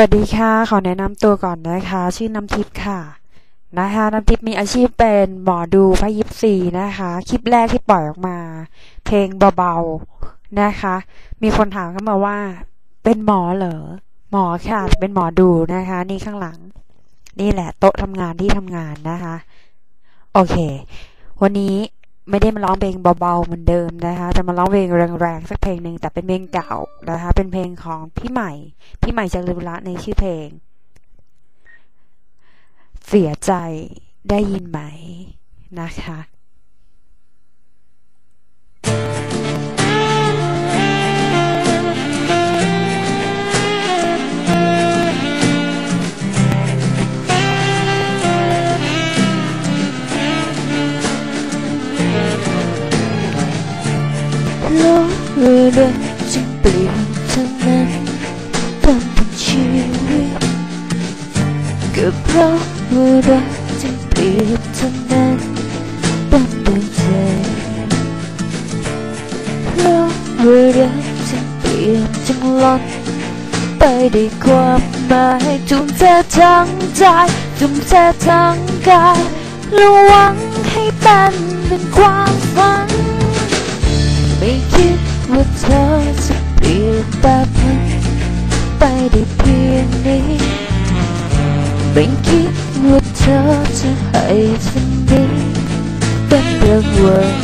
วัสดีค่ะ ขอแนะนำตัวก่อนนะคะ ชื่อน้ำทิพย์ค่ะ นะคะน้ำทิพย์มีอาชีพเป็นหมอดูพระยิปซีนะคะ คลิปแรกที่ปล่อยออกมา เพลงเบาๆนะคะ มีคนถามเข้ามาว่า เป็นหมอเหรอ หมอค่ะ เป็นหมอดูนะคะ นี่ข้างหลัง นี่แหละโต๊ะทำงานที่ทำงานนะคะ โอเค วันนี้ ไม่ได้มาร้องเพลงเบาๆเหมือนเดิมนะคะจะมาร้องเพลงแรงๆสักเพลงหนึ่งแต่เป็นเพลงเก่านะคะเป็นเพลงของพี่ใหม่ พี่ใหม่จากลืมละในชื่อเพลง เสียใจได้ยินไหมนะคะ เรือจึงเปลี่ยนเทั้งนั้นทำเป็นชีวิตก็เพราะว่ารักจึงเปลี่ยนเทั้งนั้นต้องเปลี่ยนใจโลกเรือจึงเปลี่ยนจึงหล่นไปได้ความหมายทุ่มเททั้งใจทุ่มเททั้งกายและวังให้เป็นเป็นความ ไม่คิดว่าเธอจะให้ฉันนี้เป็นรางวัล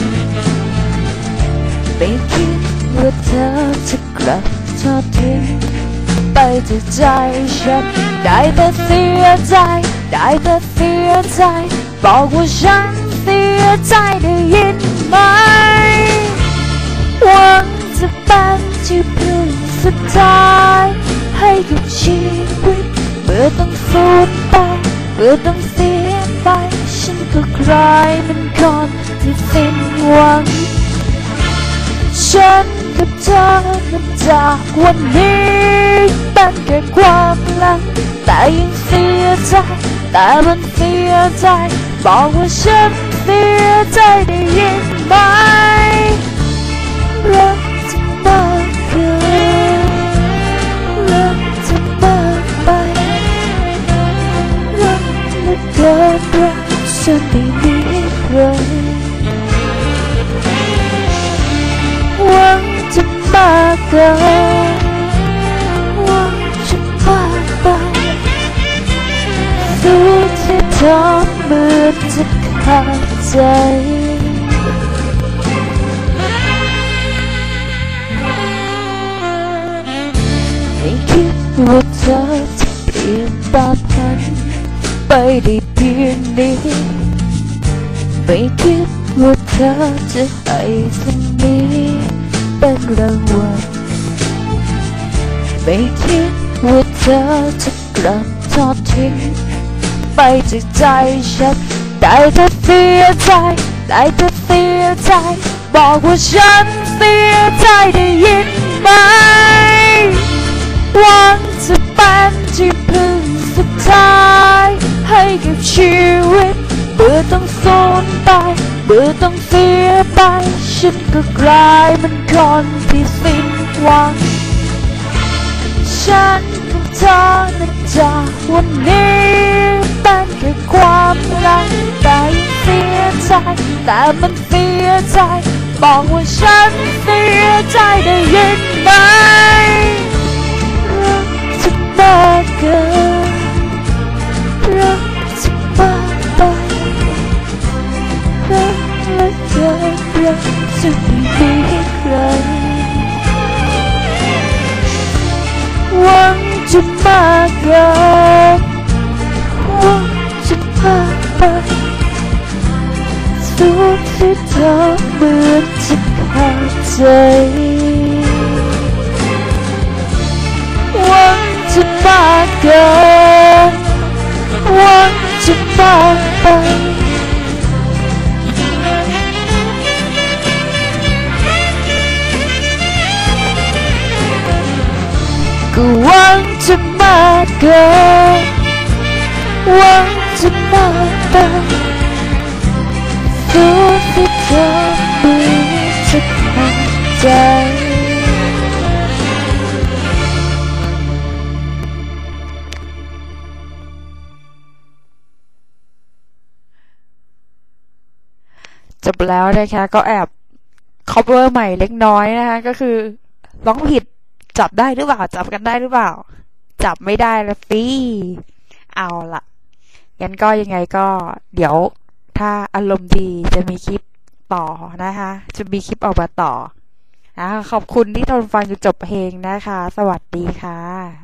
ไม่คิดว่าเธอจะกลับทอดทิ้งไปจากใจฉันได้แต่เสียใจได้แต่เสียใจบอกว่าฉันเสียใจได้ยินไหมหวังจะเป็นที่พึ่งสุดท้ายให้กับชีวิตเมื่อต้องสูญ มื่อต้องเสียไป ฉันก็กลายเป็นคนที่สิ้นหวัง ฉันกับเธอนับจากวันนี้เป็นแค่ความหลัง แต่ยังเสียใจ แต่มันเสียใจ บอกว่าฉันเสียใจได้ยินไหม รักฉันไม่มีใครหวังจะมากเกินหวังจะมากไปสู้ที่เธอเหมือนจะขาดใจไม่คิดว่าเธอจะเปลี่ยนตาพันไปได้ เพียงนี้ไม่คิดว่าเธอจะให้สิ่งนี้เป็นรางวัลไม่คิดว่าเธอจะกลับทอดทิ้งไปจากใจฉันได้แต่เสียใจได้แต่เสียใจบอกว่าฉันเสียใจได้ยิน ชีวิตเมื่อต้องสูญไปเมื่อต้องเสียไป ฉันก็กลายเป็นคนที่สิ้นหวัง ฉันกับเธอนับจากวันนี้เป็นแค่ความหลังแต่ยังเสียใจ แต่มันเสียใจ บอกว่าฉันเสียใจได้ยินไหม จะไม่มีใครหวังจะมากเกินหวังจะมากไปสุดที่เธอเหมือนจะขาดใจหวังจะมากเกินหวังจะมาก ก็หวังจะมากเกินหวังจะมากไปรู้ที่เธอมีสักทางใจจบแล้วนะคะก็แอบ cover ใหม่เล็กน้อยนะคะก็คือร้องผิด จับได้หรือเปล่า จับกันได้หรือเปล่า จับไม่ได้ละสิเอาละงั้นก็ยังไงก็ เดี๋ยวถ้าอารมณ์ดีจะมีคลิปต่อนะคะ จะมีคลิปออกมาต่อนะคะขอบคุณที่ทนฟังจนจบเพลงนะคะ สวัสดีค่ะ